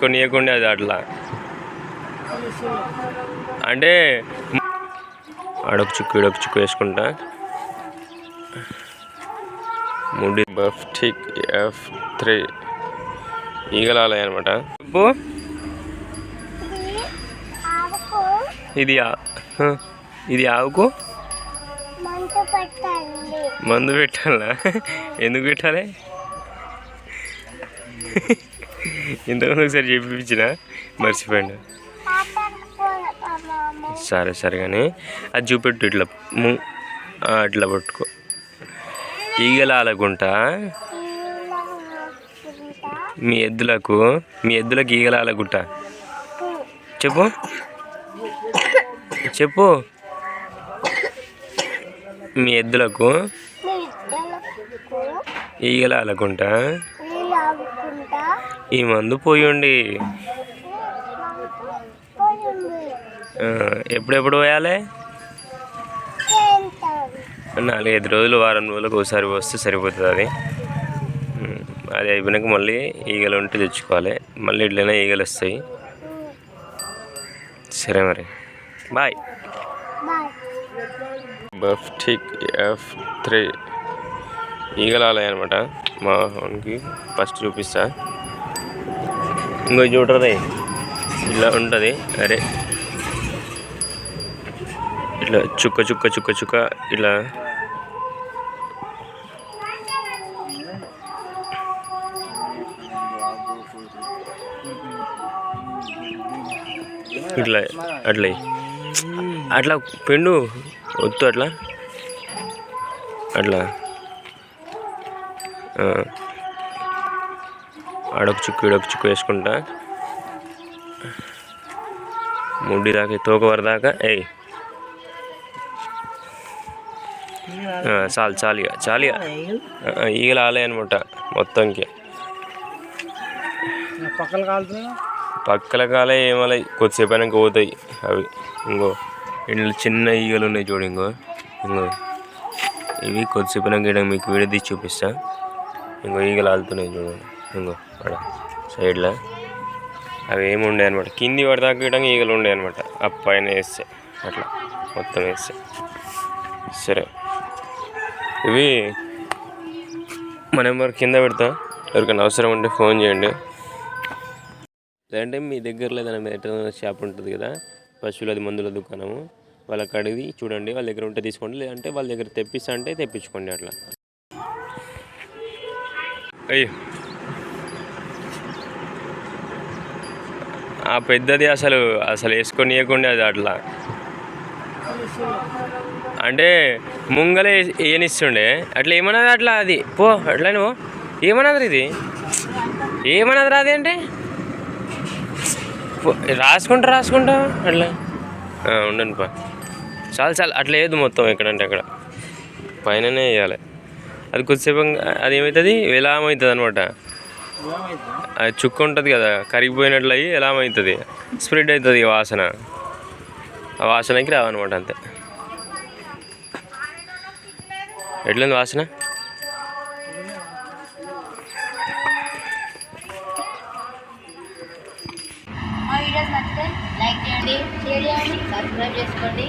కొన్ని ఇవ్వకుండా అది అట్లా. అంటే ఆడొక చుక్కు ఈడొక చుక్కు వేసుకుంటా. ముడి బఫ్ టిక్ ఎఫ్ త్రీ. ఈగలాలయ అనమాట ఇది ఇది ఆవుకు? మందు పెట్టాలా? ఎందుకు పెట్టాలి? ఇంతకుముందు ఒకసారి చెప్పించిన మర్చిపోయాడు సరే సరే కానీ అది చూపెట్టు ఇట్లా ము- అట్లా పట్టుకో. ఈగలాలకుంటా మీ ఎద్దులకు మీ ఎద్దులకు ఈగలాలగుంట చెప్పు. చెప్పు. మీ ఎద్దులకు నీళ్ళు ఆగుకుంటా ఈ మందు పోయండి. ఎప్పుడెప్పుడు పోయాలి? నాలుగైదు రోజులు వారం రోజులకు ఒకసారి వస్తే సరిపోతుంది అది. అది అయిపోయినాక మళ్ళీ ఈగలు ఉంటే తెచ్చుకోవాలి. మళ్ళీ ఇట్లనే ఈగలు వస్తాయి. సరే మరి. Bye. Bye. Buff tick F three. ఈగలాలయ అనమాట మా వానికి ఫస్ట్ చూపిస్తా ఇంకో చూడరే ఇలా ఉంటుంది అరే ఇట్లా చుక్క చుక్క చుక్క చుక్క ఇలా ఇట్లా అట్లా అట్లా పెండు వద్దు అట్లా అట్లా ఆ. ఆడొక చుక్కు ఈడొక చుక్కు వేసుకుంటా. ముడ్డి దాకా తోక వరదాకా ఏయ్. చాలు చాలు ఇక చాలు ఇక. ఆ, ఈగలు ఆలే అనమాట మొత్తంకి కాలుతున్నా పక్కల కాలే ఏమలే కొద్దిసేపు అయినాక పోతాయి అవి. ఇంకో ఇంట్లో చిన్న ఈగలు ఉన్నాయి చూడు ఇంకో. ఇంకో. ఇవి కొద్దిసేపు అయినాక మీకు వీడియో తీసి చూపిస్తా. ఇంకో ఈగలు ఆలుతున్నాయి చూడండి ఇంకో అక్కడ సైడ్లో. అవి ఏమి ఉండే అనమాట కింది పడదాకా ఇవ్వడానికి ఈగలు ఉండే అనమాట ఆ పైన వేస్తే అట్లా మొత్తం వేస్తే. సరే. ఇవి మన నెంబర్ కింద పెడతా. ఎవరికైనా అవసరం ఉంటే ఫోన్ చేయండి. లేదంటే మీ దగ్గరలో ఏదైనా వెటర్నరీ షాప్ ఉంటుంది కదా పశువులది మందుల దుకాణము వాళ్ళకి అడిగి చూడండి. వాళ్ళ దగ్గర ఉంటే తీసుకోండి. లేదంటే వాళ్ళ దగ్గర తెప్పిస్తా అంటే తెప్పించుకోండి అట్లా. అయ్యో ఆ పెద్దది అసలు అసలు వేసుకొని ఇవ్వకుండా అది అట్లా. అంటే ముంగలే ఏనిస్తుండే. అట్లా ఏమన్నది అట్లా అది? పో అట్లా నువ్వు ఏమన్నది ఇది? ఏమన్నది రాది అంటే? పో- రాసుకుంటా రాసుకుంటా అట్లా. ఉండండి పా. చాలు చాలు అట్లా వేయద్దు మొత్తం ఎక్కడంటే అక్కడ. పైననే వేయాలి. అది కొద్దిసేపు అది ఏమవుతుంది విలామవుతుంది అనమాట అది చుక్క ఉంటుంది కదా కరిగిపోయినట్లు అయ్యి విలామవుతుంది స్ప్రెడ్ అవుతుంది వాసన. ఆ వాసనకి రావన్నమాట అంతే. ఎట్లుంది వాసన? లైక్ చేయండి షేర్ చేయండి సబ్స్క్రైబ్ చేసుకోండి.